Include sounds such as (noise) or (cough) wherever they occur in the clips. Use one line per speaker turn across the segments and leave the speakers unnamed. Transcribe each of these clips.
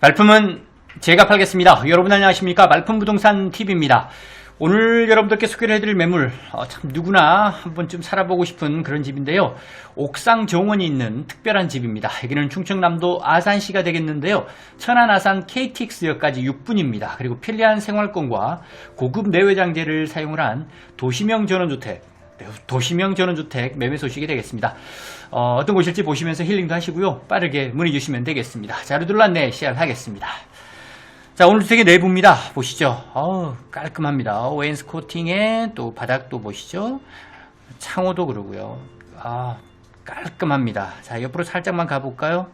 말품은 제가 팔겠습니다. 여러분 안녕하십니까? 말품 부동산 TV입니다. 오늘 여러분들께 소개를 해드릴 매물, 어, 참 누구나 한 번쯤 살아보고 싶은 그런 집인데요. 옥상 정원이 있는 특별한 집입니다. 여기는 충청남도 아산시가 되겠는데요. 천안 아산 KTX역까지 6분입니다. 그리고 편리한 생활권과 고급 내외장재를 사용을 한 도시명 전원주택, 도시명 전원주택 매매 소식이 되겠습니다. 어, 떤 곳일지 보시면서 힐링도 하시고요. 빠르게 문의 주시면 되겠습니다. 자료들 안내 시작하겠습니다. 자, 오늘 주택의 내부입니다. 보시죠. 어우, 깔끔합니다. 웨인스코팅에 또 바닥도 보시죠. 창호도 그러고요. 아, 깔끔합니다. 자, 옆으로 살짝만 가볼까요?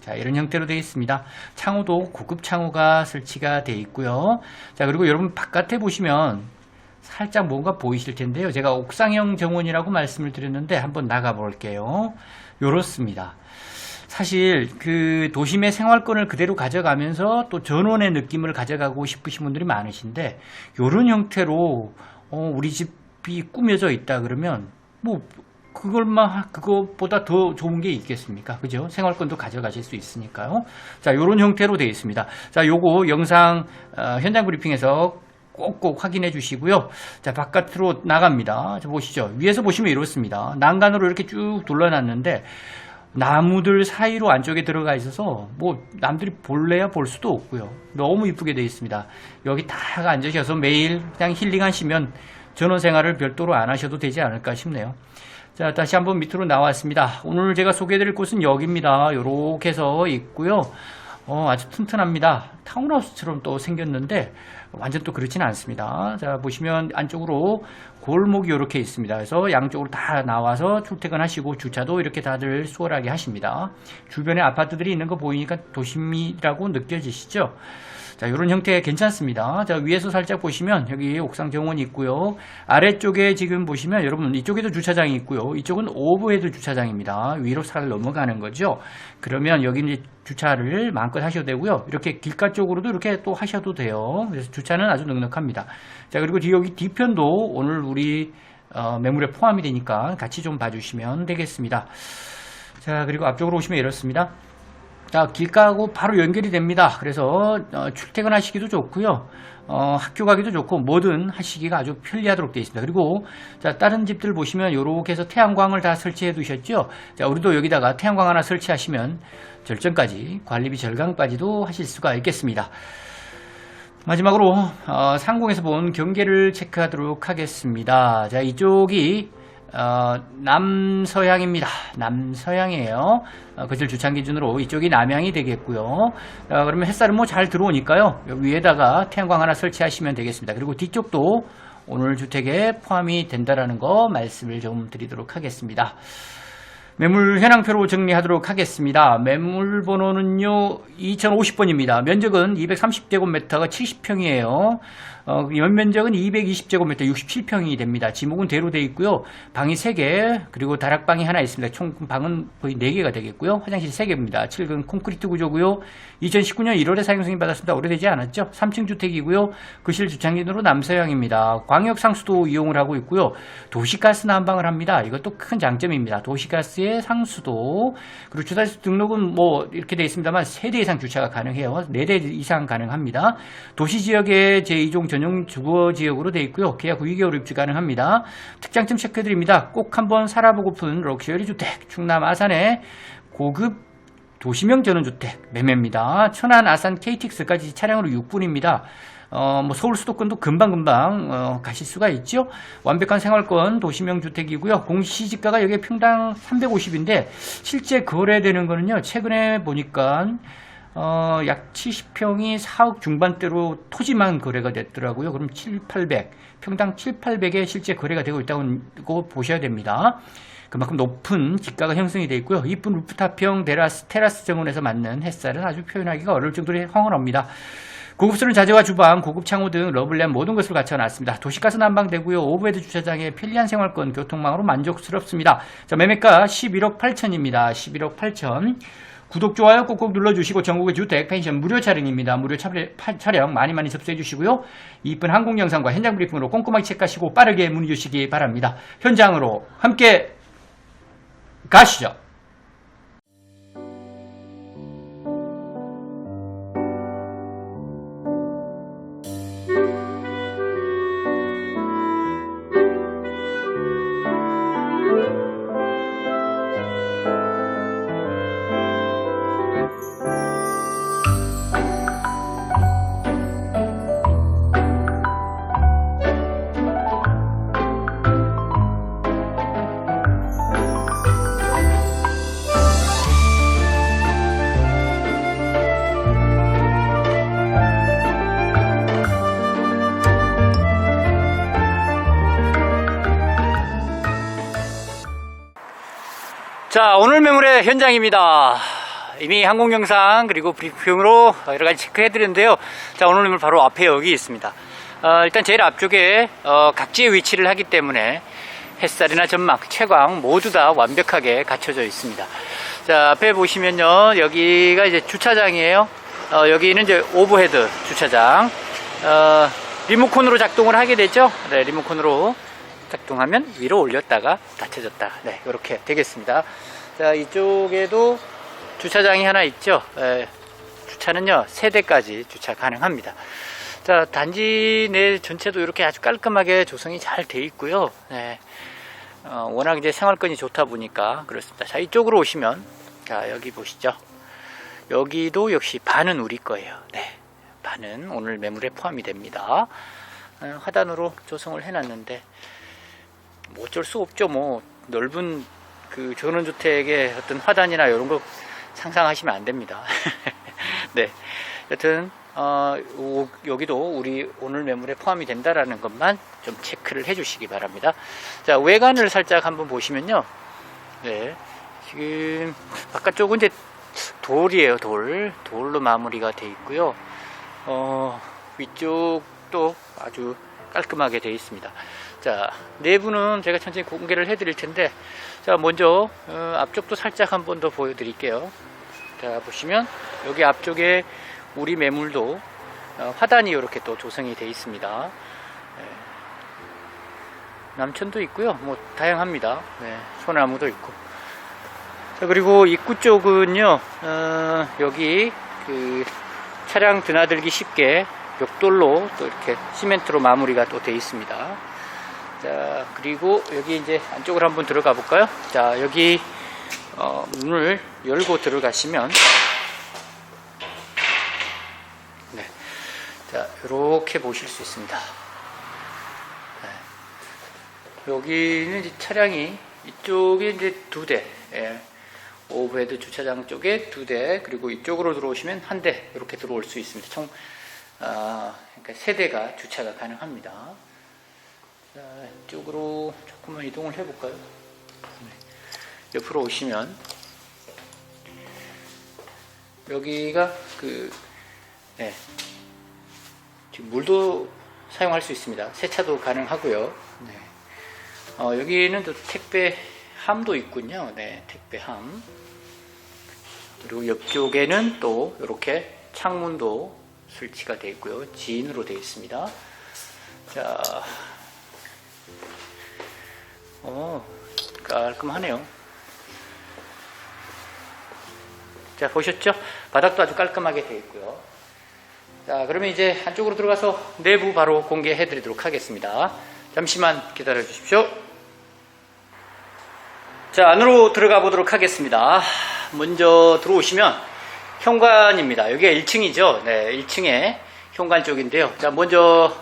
자, 이런 형태로 되어 있습니다. 창호도 고급 창호가 설치가 되어 있고요. 자, 그리고 여러분 바깥에 보시면 살짝 뭔가 보이실 텐데요. 제가 옥상형 정원이라고 말씀을 드렸는데 한번 나가 볼게요. 요렇습니다. 사실 그 도심의 생활권을 그대로 가져가면서 또 전원의 느낌을 가져가고 싶으신 분들이 많으신데 요런 형태로 어, 우리 집이 꾸며져 있다 그러면 뭐 그걸만 하- 그것보다 더 좋은 게 있겠습니까? 그죠? 생활권도 가져가실 수 있으니까요. 자, 요런 형태로 되어 있습니다. 자, 요거 영상 어, 현장 브리핑에서 꼭꼭 확인해 주시고요. 자, 바깥으로 나갑니다. 자, 보시죠. 위에서 보시면 이렇습니다. 난간으로 이렇게 쭉 둘러놨는데 나무들 사이로 안쪽에 들어가 있어서 뭐 남들이 볼래야 볼 수도 없고요. 너무 이쁘게 되어 있습니다. 여기 딱 앉으셔서 매일 그냥 힐링하시면 전원 생활을 별도로 안 하셔도 되지 않을까 싶네요. 자, 다시 한번 밑으로 나왔습니다. 오늘 제가 소개해드릴 곳은 여기입니다. 요렇게 해서 있고요. 어, 아주 튼튼합니다. 타운하우스처럼 또 생겼는데 완전 또 그렇지는 않습니다. 자, 보시면 안쪽으로 골목이 이렇게 있습니다. 그래서 양쪽으로 다 나와서 출퇴근하시고 주차도 이렇게 다들 수월하게 하십니다. 주변에 아파트들이 있는 거 보이니까 도심이라고 느껴지시죠? 자, 이런 형태 괜찮습니다. 자, 위에서 살짝 보시면 여기 옥상 정원이 있고요. 아래쪽에 지금 보시면 여러분 이쪽에도 주차장이 있고요. 이쪽은 오브헤드 주차장입니다. 위로 살 넘어가는 거죠. 그러면 여기 이제 주차를 마음껏 하셔도 되고요. 이렇게 길가 쪽으로도 이렇게 또 하셔도 돼요. 그래서 주차는 아주 넉넉합니다. 자, 그리고 뒤- 여기 뒤편도 오늘 우리 어, 매물에 포함이 되니까 같이 좀 봐주시면 되겠습니다. 자, 그리고 앞쪽으로 오시면 이렇습니다. 자, 길가하고 바로 연결이 됩니다. 그래서 어, 출퇴근하시기도 좋고요. 어, 학교 가기도 좋고 뭐든 하시기가 아주 편리하도록 되어 있습니다. 그리고 자, 다른 집들 보시면 이렇게 해서 태양광을 다 설치해 두셨죠. 자, 우리도 여기다가 태양광 하나 설치하시면 절전까지 관리비 절감까지도 하실 수가 있겠습니다. 마지막으로 어, 상공에서 본 경계를 체크하도록 하겠습니다. 자, 이쪽이 어, 남서향입니다. 남서향이에요. 어, 그들 주창 기준으로 이쪽이 남향이 되겠고요. 어, 그러면 햇살은 뭐 잘 들어오니까요. 위에다가 태양광 하나 설치하시면 되겠습니다. 그리고 뒤쪽도 오늘 주택에 포함이 된다라는 거 말씀을 좀 드리도록 하겠습니다. 매물 현황표로 정리하도록 하겠습니다. 매물 번호는요, 2050번입니다. 면적은 230제곱미터가 70평이에요. 어, 연면적은 220제곱미터 67평이 됩니다. 지목은 대로 되어 있고요. 방이 3개, 그리고 다락방이 하나 있습니다. 총 방은 거의 4개가 되겠고요. 화장실 3개입니다. 7근 콘크리트 구조고요. 2019년 1월에 사용 승인 받았습니다. 오래되지 않았죠? 3층 주택이고요. 그실 주창진으로 남서향입니다. 광역 상수도 이용을 하고 있고요. 도시가스 난방을 합니다. 이것도 큰 장점입니다. 도시가스의 상수도 그리고 주차수 등록은 뭐 이렇게 되어 있습니다만 3대 이상 주차가 가능해요. 4대 이상 가능합니다. 도시 지역의 제2종 전용 주거 지역으로 되어 있고요. 계약 후 2개월 입주 가능합니다. 특장점 체크드립니다. 꼭 한번 살아보고픈 럭셔리 주택 충남 아산의 고급 도시명 전원주택 매매입니다. 천안 아산 KTX까지 차량으로 6분입니다. 어, 뭐 서울 수도권도 금방금방 어, 가실 수가 있죠. 완벽한 생활권 도시명 주택이고요. 공시지가가 여기 평당 350인데 실제 거래되는 거는요. 최근에 보니까 어, 약 70평이 4억 중반대로 토지만 거래가 됐더라고요. 그럼 7, 800, 평당 7, 800에 실제 거래가 되고 있다고 보셔야 됩니다. 그만큼 높은 지가가 형성이 되어 있고요. 이쁜 루프탑형 테라스, 테라스 정원에서 맞는 햇살은 아주 표현하기가 어려울 정도로 황홀합니다. 고급스러운 자재와 주방, 고급 창호 등 러블렘 모든 것을 갖춰놨습니다. 도시가스 난방되고요. 오브헤드 주차장에 편리한 생활권, 교통망으로 만족스럽습니다. 자, 매매가 11억 8천입니다. 11억 8천. 구독, 좋아요 꼭꼭 눌러주시고 전국의 주택, 펜션 무료 촬영입니다. 무료 촬영 많이 많이 접수해 주시고요. 이쁜 항공 영상과 현장 브리핑으로 꼼꼼하게 체크하시고 빠르게 문의 주시기 바랍니다. 현장으로 함께 가시죠. 자, 오늘 매물의 현장입니다. 이미 항공 영상 그리고 브리핑으로 여러 가지 체크해 드렸는데요. 자, 오늘 매물 바로 앞에 여기 있습니다. 어, 일단 제일 앞쪽에 어, 각지의 위치를 하기 때문에 햇살이나 전망, 채광 모두 다 완벽하게 갖춰져 있습니다. 자, 앞에 보시면요. 여기가 이제 주차장이에요. 어, 여기는 이제 오버헤드 주차장. 어, 리모컨으로 작동을 하게 되죠. 네, 리모컨으로 작동하면 위로 올렸다가 닫혀졌다. 네, 이렇게 되겠습니다. 자, 이쪽에도 주차장이 하나 있죠. 에, 주차는요, 세 대까지 주차 가능합니다. 자, 단지 내 전체도 이렇게 아주 깔끔하게 조성이 잘 돼 있고요. 네. 어, 워낙 이제 생활권이 좋다 보니까 그렇습니다. 자, 이쪽으로 오시면, 자, 여기 보시죠. 여기도 역시 반은 우리 거예요. 네. 반은 오늘 매물에 포함이 됩니다. 어, 하단으로 조성을 해놨는데, 뭐 어쩔 수 없죠. 뭐 넓은 그 전원주택의 어떤 화단이나 이런 거 상상하시면 안 됩니다. (laughs) 네. 여튼 어, 오- 여기도 우리 오늘 매물에 포함이 된다라는 것만 좀 체크를 해 주시기 바랍니다. 자 외관을 살짝 한번 보시면요. 네. 지금 바깥쪽은 이제 돌이에요. 돌. 돌로 마무리가 돼 있고요. 어, 위쪽도 아주 깔끔하게 되어 있습니다. 자, 내부는 제가 천천히 공개를 해드릴 텐데, 자, 먼저, 어, 앞쪽도 살짝 한번 더 보여드릴게요. 자, 보시면, 여기 앞쪽에 우리 매물도 어, 화단이 이렇게 또 조성이 되어 있습니다. 네. 남천도 있고요. 뭐, 다양합니다. 네, 소나무도 있고. 자, 그리고 입구 쪽은요, 어, 여기 그 차량 드나들기 쉽게 벽돌로 또 이렇게 시멘트로 마무리가 또 되어 있습니다. 자, 그리고 여기 이제 안쪽으로 한번 들어가 볼까요? 자, 여기 어, 문을 열고 들어가시면 네. 자, 이렇게 보실 수 있습니다. 네. 여기는 이제 차량이 이쪽에 이제 두 대, 예. 오브헤드 주차장 쪽에 두 대, 그리고 이쪽으로 들어오시면 한 대, 이렇게 들어올 수 있습니다. 총, 아, 그러니까 세 대가 주차가 가능합니다. 자, 이쪽으로 조금만 이동을 해볼까요? 네. 옆으로 오시면, 여기가 그, 네. 지금 물도 사용할 수 있습니다. 세차도 가능하고요. 네. 어, 여기는 또 택배 함도 있군요. 네, 택배 함. 그리고 옆쪽에는 또 이렇게 창문도 설치가 되어 있고요. 지인으로 되어 있습니다. 자, 어, 깔끔하네요. 자, 보셨죠? 바닥도 아주 깔끔하게 되어 있고요. 자, 그러면 이제 안쪽으로 들어가서 내부 바로 공개해 드리도록 하겠습니다. 잠시만 기다려 주십시오. 자, 안으로 들어가 보도록 하겠습니다. 먼저 들어오시면 현관입니다. 여기가 1층이죠. 네, 1층에 현관 쪽인데요. 자, 먼저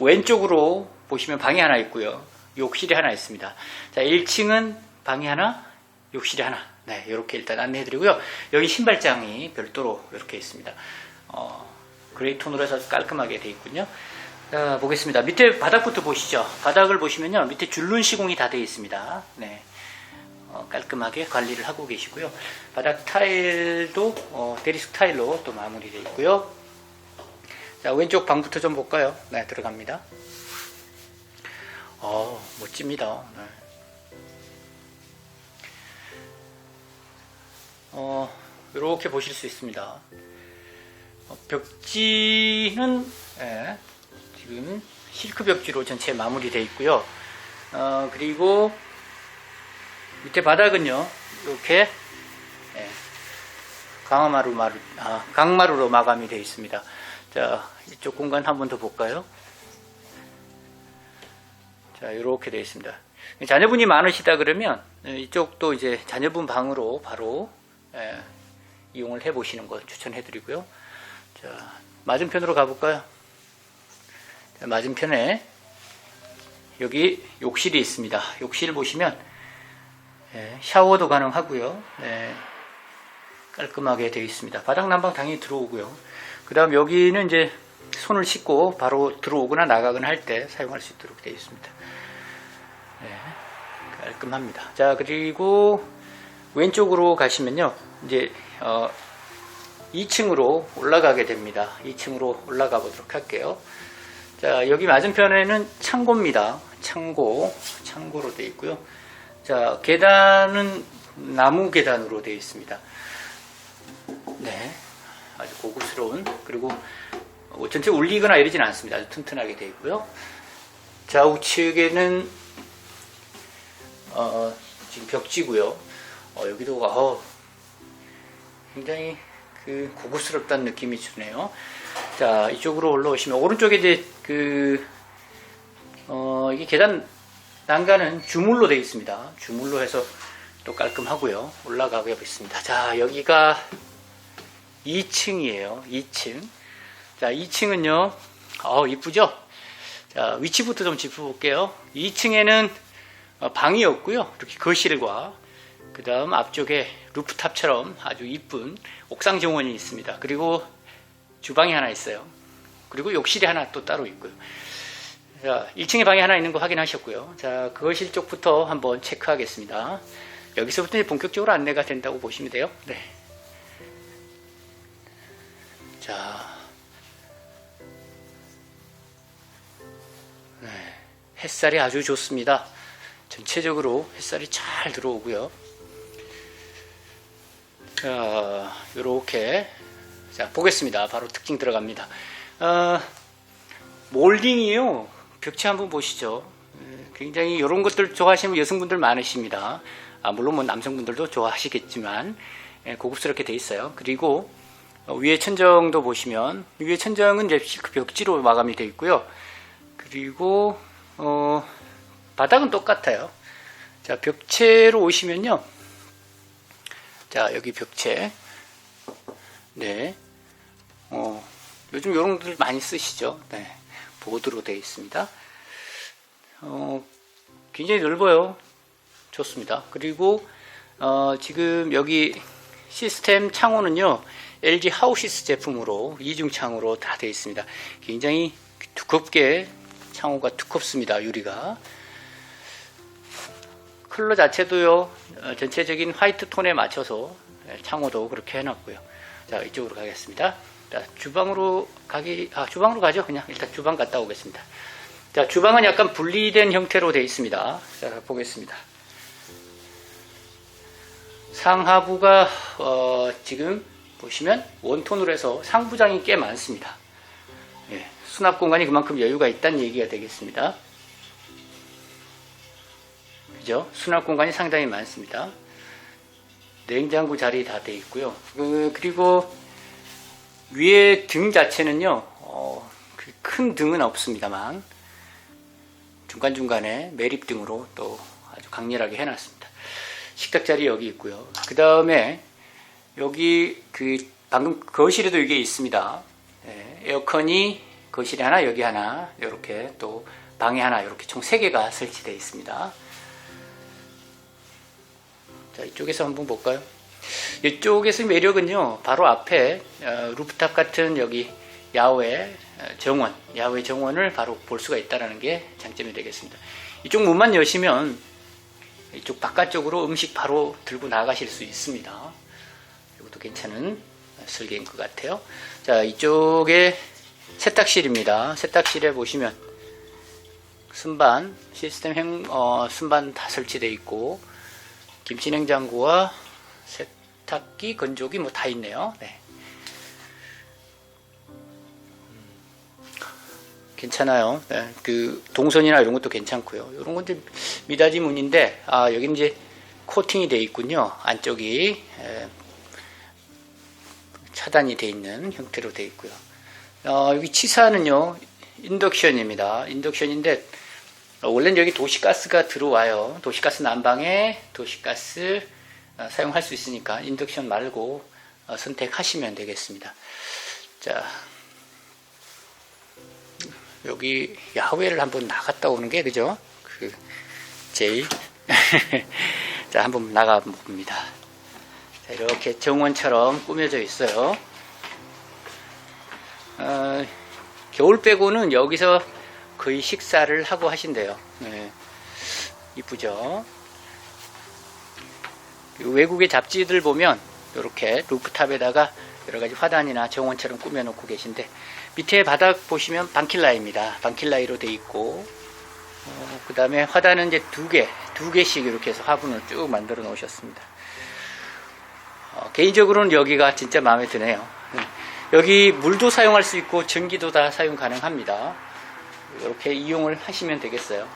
왼쪽으로 보시면 방이 하나 있고요. 욕실이 하나 있습니다. 자, 1층은 방이 하나, 욕실이 하나. 네, 이렇게 일단 안내해 드리고요. 여기 신발장이 별도로 이렇게 있습니다. 어, 그레이 톤으로 해서 깔끔하게 되어 있군요. 자, 보겠습니다. 밑에 바닥부터 보시죠. 바닥을 보시면요. 밑에 줄눈 시공이 다 되어 있습니다. 네. 어, 깔끔하게 관리를 하고 계시고요. 바닥 타일도 어, 대리석 타일로 또 마무리되어 있고요. 자, 왼쪽 방부터 좀 볼까요? 네, 들어갑니다. 어, 멋집니다. 네. 어, 이렇게 보실 수 있습니다. 어, 벽지는 예, 지금 실크 벽지로 전체 마무리되어 있고요. 어, 그리고 밑에 바닥은요, 이렇게 예, 강마루 마루, 아, 강마루로 마감이 되어 있습니다. 자, 이쪽 공간 한번 더 볼까요? 자, 이렇게 되어 있습니다. 자녀분이 많으시다 그러면 예, 이쪽도 이제 자녀분 방으로 바로 예, 이용을 해 보시는 거 추천해 드리고요. 자, 맞은편으로 가볼까요? 자, 맞은편에 여기 욕실이 있습니다. 욕실 보시면 예, 샤워도 가능하고요. 예, 깔끔하게 되어 있습니다. 바닥 난방 당연히 들어오고요. 그 다음 여기는 이제 손을 씻고 바로 들어오거나 나가거나 할 때 사용할 수 있도록 되어 있습니다. 예, 깔끔합니다. 자, 그리고 왼쪽으로 가시면요. 이제 어, 2층으로 올라가게 됩니다. 2층으로 올라가 보도록 할게요. 자, 여기 맞은편에는 창고입니다. 창고, 창고로 되어 있고요. 자, 계단은 나무 계단으로 되어 있습니다. 네, 아주 고급스러운 그리고 어, 전체 울리거나 이러진 않습니다. 아주 튼튼하게 되어 있고요. 좌우측에는 어, 지금 벽지고요. 어, 여기도 어, 굉장히 그 고급스럽다는 느낌이 주네요. 자, 이쪽으로 올라오시면 오른쪽에 이제 그 어, 이게 계단 난간은 주물로 되어 있습니다. 주물로 해서 또 깔끔하고요. 올라가고 있습니다. 자, 여기가 2층이에요. 2층. 자, 2층은요. 어, 이쁘죠? 자, 위치부터 좀 짚어볼게요. 2층에는 어, 방이 없고요. 이렇게 거실과 그 다음 앞쪽에 루프탑처럼 아주 이쁜 옥상 정원이 있습니다. 그리고 주방이 하나 있어요. 그리고 욕실이 하나 또 따로 있고요. 자, 1층에 방이 하나 있는 거 확인하셨고요. 자, 거실 쪽부터 한번 체크하겠습니다. 여기서부터 이제 본격적으로 안내가 된다고 보시면 돼요. 네. 자. 햇살이 아주 좋습니다. 전체적으로 햇살이 잘 들어오고요. 자, 요렇게. 자, 보겠습니다. 바로 특징 들어갑니다. 어, 몰딩이요. 벽체 한번 보시죠. 예, 굉장히 이런 것들 좋아하시는 여성분들 많으십니다. 아, 물론 뭐 남성분들도 좋아하시겠지만 예, 고급스럽게 돼 있어요. 그리고 어, 위에 천정도 보시면 위에 천정은 이제 실크 벽지로 마감이 되어 있고요. 그리고 어, 바닥은 똑같아요. 자 벽체로 오시면요. 자 여기 벽체. 네. 어, 요즘 이런 것들 많이 쓰시죠. 네. 보드로 되어 있습니다. 어, 굉장히 넓어요. 좋습니다. 그리고 어, 지금 여기 시스템 창호는요 LG 하우시스 제품으로 이중 창호로 다 되어 있습니다. 굉장히 두껍게 창호가 두껍습니다. 유리가 컬러 자체도요 어, 전체적인 화이트 톤에 맞춰서 예, 창호도 그렇게 해놨고요. 자 이쪽으로 가겠습니다. 자 주방으로 가기 아 주방으로 가죠. 그냥 일단 주방 갔다 오겠습니다. 자 주방은 약간 분리된 형태로 되어 있습니다. 자 보겠습니다. 상하부가 어, 지금 보시면 원톤으로 해서 상부장이 꽤 많습니다. 예, 수납 공간이 그만큼 여유가 있다는 얘기가 되겠습니다. 그죠? 수납 공간이 상당히 많습니다. 냉장고 자리 다 돼 있고요. 그, 리고 위에 등 자체는요, 어, 그큰 등은 없습니다만 중간중간에 매립 등으로 또 아주 강렬하게 해놨습니다. 식탁 자리 여기 있고요. 그 다음에 여기 그 방금 거실에도 이게 있습니다. 예, 에어컨이 거실에 하나 여기 하나 이렇게 또 방에 하나 이렇게 총 3개가 설치되어 있습니다. 자 이쪽에서 한번 볼까요? 이쪽에서 매력은요 바로 앞에 어, 루프탑 같은 여기 야외 어, 정원 야외 정원을 바로 볼 수가 있다는 게 장점이 되겠습니다. 이쪽 문만 여시면 이쪽 바깥쪽으로 음식 바로 들고 나가실 수 있습니다. 이것도 괜찮은 설계인 것 같아요. 자, 이쪽에 세탁실입니다. 세탁실에 보시면 순반 시스템 행, 어, 순반 다 설치되어 있고 김치 냉장고와 세탁기, 건조기 뭐 다 있네요. 네. 괜찮아요. 네, 그 동선이나 이런 것도 괜찮고요. 이런 건 이제 미닫이 문인데 아 여기 이제 코팅이 되어 있군요. 안쪽이 에, 차단이 되어 있는 형태로 되어 있고요. 어, 여기 치사는요 인덕션입니다. 인덕션인데 어, 원래는 여기 도시가스가 들어와요. 도시가스 난방에 도시가스 어, 사용할 수 있으니까 인덕션 말고 어, 선택하시면 되겠습니다. 자, 여기 야외를 한번 나갔다 오는 게 그죠? 그 제일 (laughs) 자 한번 나가 봅니다. 자, 이렇게 정원처럼 꾸며져 있어요. 어, 겨울 빼고는 여기서 거의 식사를 하고 하신대요. 네. 이쁘죠? 외국의 잡지들 보면 이렇게 루프탑에다가 여러 가지 화단이나 정원처럼 꾸며놓고 계신데 밑에 바닥 보시면 방킬라입니다. 방킬라이로 돼 있고 그 다음에 화단은 이제 두 개, 두 개씩 이렇게 해서 화분을 쭉 만들어 놓으셨습니다. 어, 개인적으로는 여기가 진짜 마음에 드네요. 음, 여기 물도 사용할 수 있고 전기도 다 사용 가능합니다. 이렇게 이용을 하시면 되겠어요.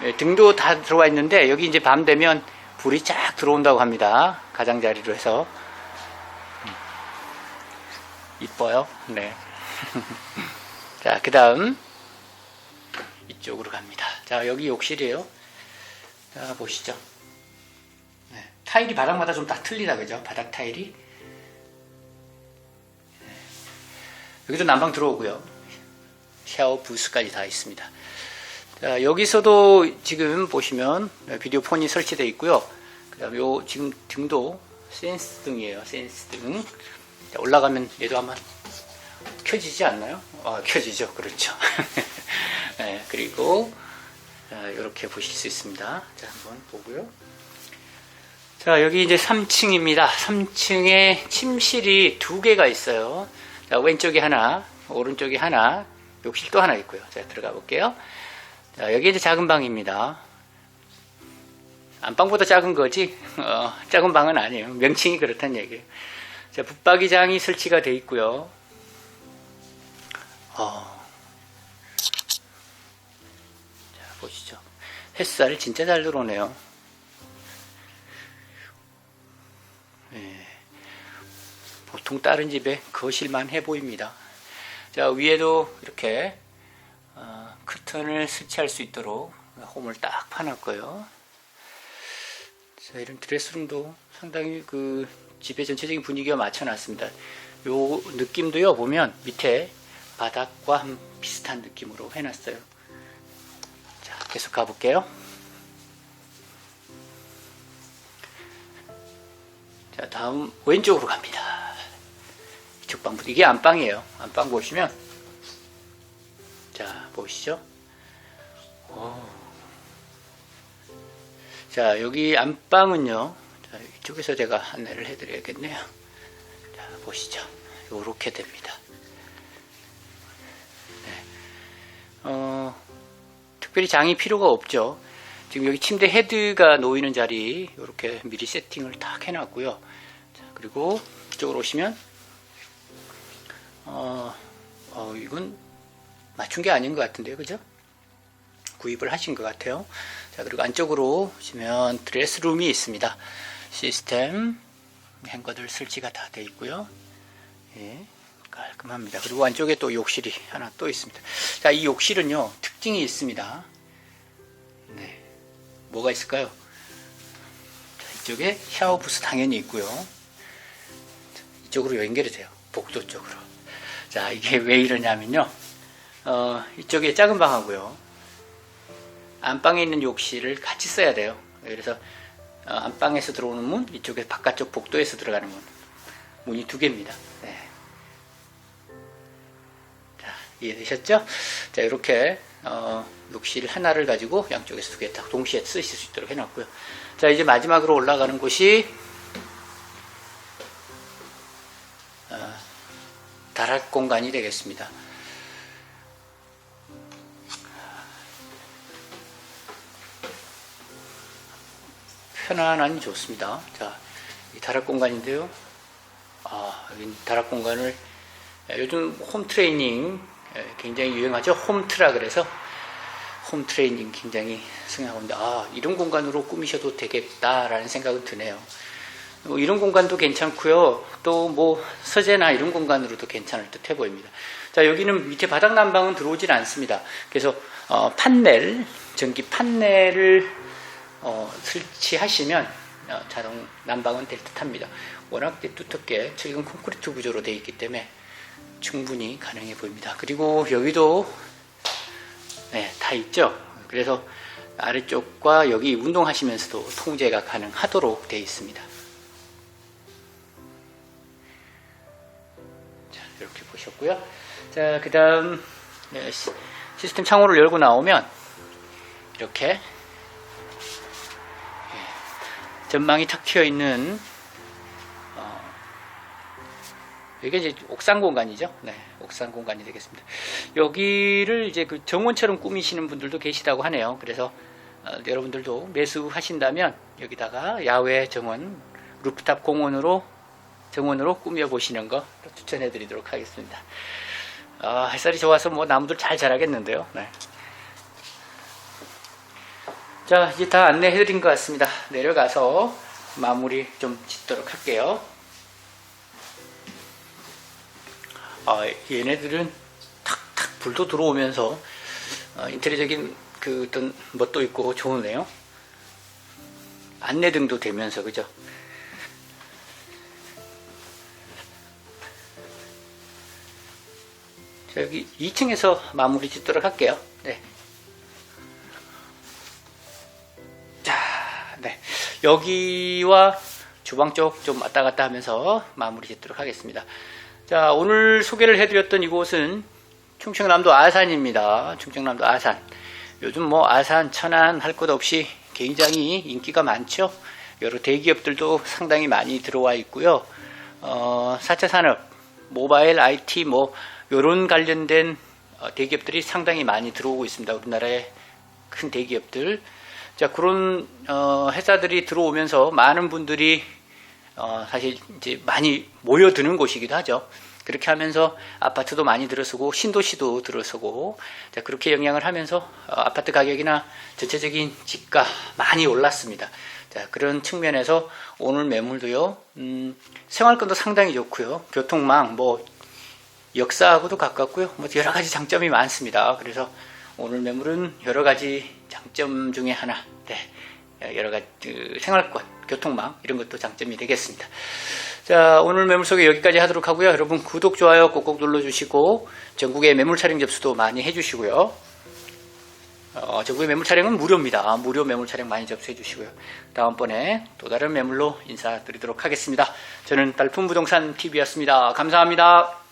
네, 등도 다 들어와 있는데 여기 이제 밤 되면 불이 쫙 들어온다고 합니다. 가장자리로 해서 음, 이뻐요. 네. (laughs) 자, 그 다음 이쪽으로 갑니다. 자, 여기 욕실이에요. 자, 보시죠. 네, 타일이 바닥마다 좀 다 틀리다, 그죠? 바닥 타일이. 여기도 난방 들어오고요. 샤워 부스까지 다 있습니다. 자, 여기서도 지금 보시면 비디오 폰이 설치되어 있고요. 그 다음에 요 지금 등도 센스 등이에요. 센스 등. 자, 올라가면 얘도 아마 켜지지 않나요? 아, 켜지죠. 그렇죠. (laughs) 네, 그리고 이렇게 보실 수 있습니다. 자, 한번 보고요. 자, 여기 이제 3층입니다. 3층에 침실이 두 개가 있어요. 자, 왼쪽에 하나, 오른쪽에 하나, 욕실 또 하나 있고요. 자, 들어가 볼게요. 자, 여기 이제 작은 방입니다. 안방보다 작은 거지, (laughs) 어, 작은 방은 아니에요. 명칭이 그렇다는 얘기예요. 자, 붙박이장이 설치가 되어 있고요. 어. 자, 보시죠. 햇살 진짜 잘 들어오네요. 예. 보통 다른 집에 거실만 해 보입니다. 자, 위에도 이렇게 어, 커튼을 설치할 수 있도록 홈을 딱 파놨고요. 자, 이런 드레스룸도 상당히 그 집의 전체적인 분위기와 맞춰놨습니다. 요 느낌도요, 보면 밑에 바닥과 한 비슷한 느낌으로 해놨어요. 자, 계속 가볼게요. 자, 다음 왼쪽으로 갑니다. 이쪽 방부터 이게 안방이에요. 안방 보시면 자 보시죠. 오. 자 여기 안방은요. 자, 이쪽에서 제가 안내를 해드려야겠네요. 자 보시죠. 이렇게 됩니다. 네. 어, 특별히 장이 필요가 없죠. 지금 여기 침대 헤드가 놓이는 자리 이렇게 미리 세팅을 딱 해놨고요. 자, 그리고 이쪽으로 오시면 어, 어, 이건 맞춘 게 아닌 것 같은데요, 그죠? 구입을 하신 것 같아요. 자, 그리고 안쪽으로 보시면 드레스룸이 있습니다. 시스템 행거들 설치가 다 되어 있고요. 예, 깔끔합니다. 그리고 안쪽에 또 욕실이 하나 또 있습니다. 자, 이 욕실은요, 특징이 있습니다. 네, 뭐가 있을까요? 자, 이쪽에 샤워 부스 당연히 있고요. 자, 이쪽으로 연결이 돼요. 복도 쪽으로. 자, 이게 왜 이러냐면요. 어, 이쪽에 작은 방하고요. 안방에 있는 욕실을 같이 써야 돼요. 그래서 어, 안방에서 들어오는 문, 이쪽에 바깥쪽 복도에서 들어가는 문. 문이 두 개입니다. 네. 자, 이해되셨죠? 자, 이렇게 어, 욕실 하나를 가지고 양쪽에서 두 개 딱 동시에 쓰실 수 있도록 해놨고요. 자, 이제 마지막으로 올라가는 곳이 다락 공간이 되겠습니다. 편안하니 좋습니다. 자, 이 다락 공간인데요. 아, 이 다락 공간을 요즘 홈 트레이닝 굉장히 유행하죠. 홈트라 그래서 홈 트레이닝 굉장히 승하는데 아, 이런 공간으로 꾸미셔도 되겠다라는 생각은 드네요. 뭐 이런 공간도 괜찮고요. 또 뭐 서재나 이런 공간으로도 괜찮을 듯해 보입니다. 자 여기는 밑에 바닥 난방은 들어오질 않습니다. 그래서 어, 판넬 전기 판넬을 어, 설치하시면 어, 자동 난방은 될 듯합니다. 워낙 두텁게 최근 콘크리트 구조로 되어 있기 때문에 충분히 가능해 보입니다. 그리고 여기도 네, 다 있죠. 그래서 아래쪽과 여기 운동하시면서도 통제가 가능하도록 되어 있습니다. 보셨고요. 자, 그 다음, 네, 시스템 창호를 열고 나오면, 이렇게, 예, 전망이 탁 트여 있는 어, 이게 이제 옥상 공간이죠. 네, 옥상 공간이 되겠습니다. 여기를 이제 그 정원처럼 꾸미시는 분들도 계시다고 하네요. 그래서 어, 여러분들도 매수하신다면 여기다가 야외 정원, 루프탑 공원으로 정원으로 꾸며 보시는 거 추천해 드리도록 하겠습니다. 아, 햇살이 좋아서 뭐 나무들 잘 자라겠는데요. 네. 자, 이제 다 안내해 드린 것 같습니다. 내려가서 마무리 좀 짓도록 할게요. 아, 얘네들은 탁탁 불도 들어오면서 어, 인테리어적인 그 어떤 멋도 있고 좋으네요. 안내등도 되면서 그죠? 여기 2층에서 마무리 짓도록 할게요. 네. 자, 네. 여기와 주방 쪽 좀 왔다 갔다 하면서 마무리 짓도록 하겠습니다. 자, 오늘 소개를 해드렸던 이곳은 충청남도 아산입니다. 충청남도 아산. 요즘 뭐 아산, 천안 할 것 없이 굉장히 인기가 많죠. 여러 대기업들도 상당히 많이 들어와 있고요. 어, 4차 산업, 모바일, IT 뭐 요런 관련된 어, 대기업들이 상당히 많이 들어오고 있습니다. 우리나라의 큰 대기업들. 자, 그런 어, 회사들이 들어오면서 많은 분들이 어, 사실 이제 많이 모여드는 곳이기도 하죠. 그렇게 하면서 아파트도 많이 들어서고 신도시도 들어서고 자, 그렇게 영향을 하면서 어, 아파트 가격이나 전체적인 집가 많이 올랐습니다. 자, 그런 측면에서 오늘 매물도요. 음, 생활권도 상당히 좋고요. 교통망 뭐 역사하고도 가깝고요. 뭐 여러 가지 장점이 많습니다. 그래서 오늘 매물은 여러 가지 장점 중에 하나. 네. 여러 가지 그 생활권, 교통망 이런 것도 장점이 되겠습니다. 자, 오늘 매물 소개 여기까지 하도록 하고요. 여러분 구독, 좋아요 꼭꼭 눌러주시고 전국의 매물 촬영 접수도 많이 해주시고요. 어, 전국의 매물 촬영은 무료입니다. 무료 매물 촬영 많이 접수해 주시고요. 다음번에 또 다른 매물로 인사드리도록 하겠습니다. 저는 달풍부동산 TV였습니다. 감사합니다.